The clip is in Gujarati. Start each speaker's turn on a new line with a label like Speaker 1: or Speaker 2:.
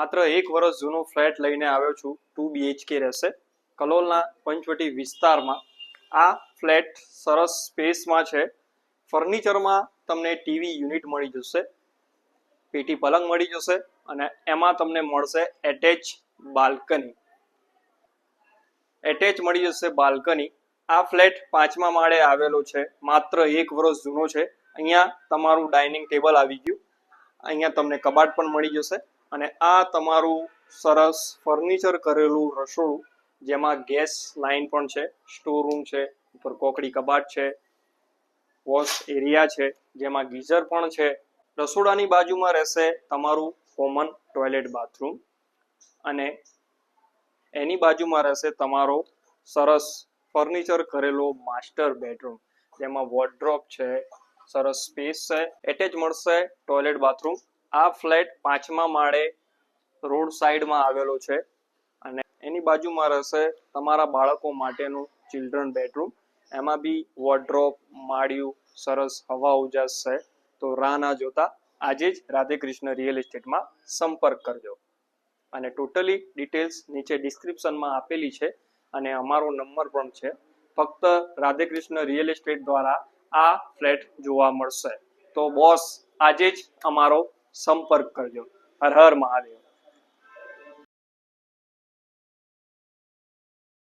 Speaker 1: માત્ર એક વર્ષ જૂનો ફ્લેટ લઈને આવ્યો છું. ટુ બીએચકે રહેશે. કલોલના પંચવટી વિસ્તારમાં આ ફ્લેટ સરસ સ્પેસમાં છે. ફર્નિચરમાં તમને ટીવી યુનિટ મળી જશે. પેટી પલંગ મળી જશે અને એમાં તમને મળશે એટેચ બાલ્કની. એટેચ મળી જશે બાલ્કની. આ ફ્લેટ પાંચમા માળે આવેલો છે. માત્ર એક વર્ષ જૂનો છે. અહીંયા તમારું ડાઇનિંગ ટેબલ આવી ગયું. અહીંયા તમને કબાટ પણ મળી જશે. અને આ તમારું સરસ ફર્નિચર કરેલું રસોડું, જેમાં ગેસ લાઇન પણ છે સ્ટોર રૂમ છે, ઉપર કોકડી કબાટ છે વોશ એરિયા છે, જેમાં ગીઝર પણ છે. રસોડાની બાજુમાં રહેશે તમારું કોમન ટોયલેટ બાથરૂમ અને એની બાજુમાં રહેશે તમારો સરસ ફર્નિચર કરેલો માસ્ટર બેડરૂમ જેમાં વોર્ડ્રોપ છે, સરસ સ્પેસ છે એટેચ મળશે ટોયલેટ બાથરૂમ આ ફ્લેટ પાંચમા માળે રોડ સાઈડમાં આવેલો છે અને એની બાજુમાં રહેશે તમારા બાળકો માટેનું ચિલ્ડ્રન બેડરૂમ એમાં બી વોર્ડ્રોપ માળિયું, સરસ હવા ઉજાસ છે. તો રાહ ના જોતા આજે જ રાધે કૃષ્ણ રિયલ એસ્ટેટમાં સંપર્ક કરજો. અને ટોટલી ડિટેલ્સ નીચે ડિસ્ક્રિપ્શનમાં આપેલી છે અને અમારો નંબર પણ છે. ફક્ત રાધે કૃષ્ણ રિયલ એસ્ટેટ દ્વારા આ ફ્લેટ જોવા મળશે. તો બોસ આજે જ અમારો સંપર્ક કરજો. હર હર મહાદેવ.